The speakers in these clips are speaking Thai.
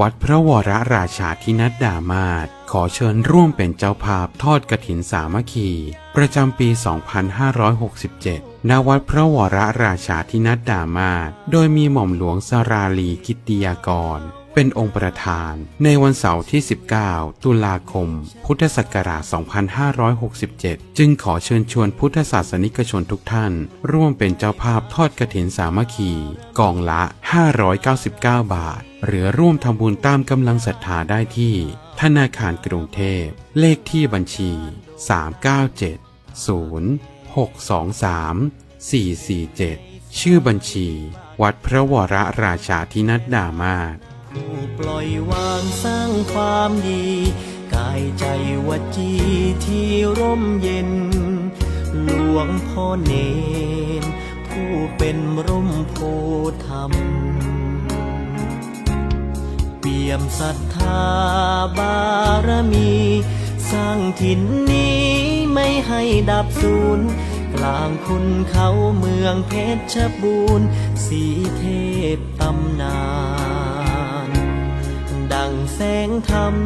วัดพระวรราชาธินัดดามาศขอเชิญร่วมเป็นเจ้าภาพทอดกฐินสามัคคี ประจำปี 2567 ณ วัดพระวรราชาธินัดดามาศโดยมีหม่อมหลวงสราลีกิติยากร เป็นองค์ประธาน ในวันเสาร์ที่ 19 ตุลาคม พุทธศักราช 2567 จึงขอเชิญชวนพุทธศาสนิกชนทุกท่าน ร่วมเป็นเจ้าภาพทอดกฐินสามัคคี กองละ 599 บาท หรือร่วมทำบุญตามกำลังศรัทธาได้ที่ ธนาคารกรุงเทพ เลขที่บัญชี 397 0 623 447 ชื่อบัญชี วัดพระวรราชาธินัดดามาศผู้ปล่อยวางสร้างความดี กายใจวัจีที่ร่มเย็น หลวงพ่อเนนผู้เป็นร่มโพธรรม ยมศรัทธาบารมี สร้างถิ่นนี้ไม่ให้ดับสูญกลางคุณเขาเมืองเพชรบูรณ์สีเทพตำนาน ดังแสงธรรม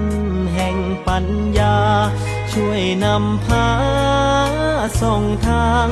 แห่งปัญญา ช่วยนำพาส่องทาง